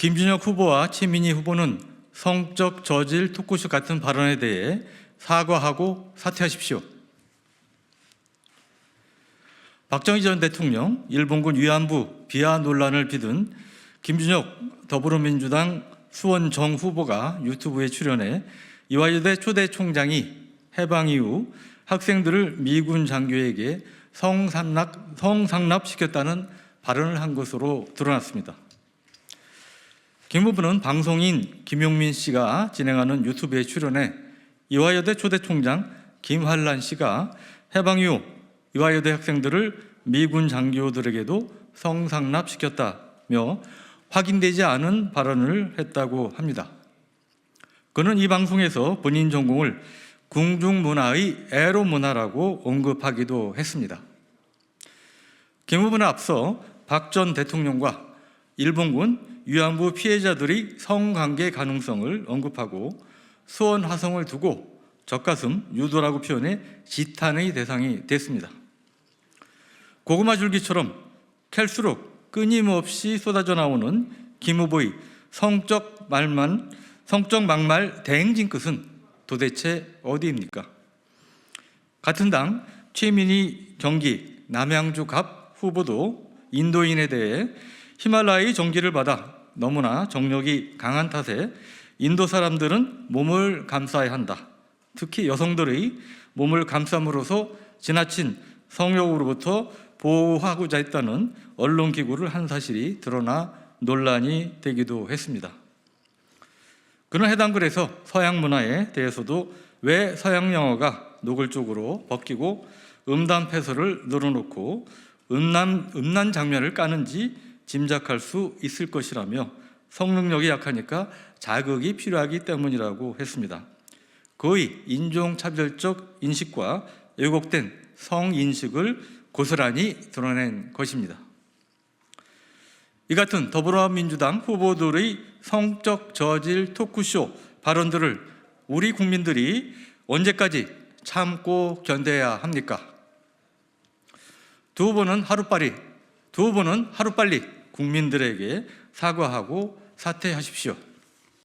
김준혁 후보와 최민희 후보는 성적 저질 토크쇼 같은 발언에 대해 사과하고 사퇴하십시오. 박정희 전 대통령 일본군 위안부 비하 논란을 빚은 김준혁 더불어민주당 수원정 후보가 유튜브에 출연해 이화여대 초대 총장이 해방 이후 학생들을 미군 장교에게 성상납, 성상납시켰다는 발언을 한 것으로 드러났습니다. 김 후보는 방송인 김용민 씨가 진행하는 유튜브에 출연해 이화여대 초대 총장 김환란 씨가 해방 이후 이화여대 학생들을 미군 장교들에게도 성상납시켰다며 확인되지 않은 발언을 했다고 합니다. 그는 이 방송에서 본인 전공을 궁중문화의 에로문화라고 언급하기도 했습니다. 김 후보는 앞서 박 전 대통령과 일본군 위안부 피해자들의 성관계 가능성을 언급하고 수원 화성을 두고 젖가슴 유도라고 표현해 지탄의 대상이 됐습니다. 고구마 줄기처럼 캘수록 끊임없이 쏟아져 나오는 김 후보의 성적 말만 성적 막말 대행진 끝은 도대체 어디입니까? 같은 당 최민희 경기 남양주 갑 후보도 인도인에 대해 히말라야의 정기를 받아 너무나 정력이 강한 탓에 인도 사람들은 몸을 감싸야 한다. 특히 여성들의 몸을 감싸므로써 지나친 성욕으로부터 보호하고자 했다는 언론 기구를 한 사실이 드러나 논란이 되기도 했습니다. 그는 해당 글에서 서양 문화에 대해서도 왜 서양 영어가 노골적으로 벗기고 음담 패설을 늘어놓고 음란, 음란 장면을 까는지 짐작할 수 있을 것이라며 성능력이 약하니까 자극이 필요하기 때문이라고 했습니다. 거의 인종차별적 인식과 왜곡된 성인식을 고스란히 드러낸 것입니다. 이 같은 더불어민주당 후보들의 성적 저질 토크쇼 발언들을 우리 국민들이 언제까지 참고 견뎌야 합니까? 두 후보는 하루빨리 두 후보는 하루빨리 국민들에게 사과하고 사퇴하십시오.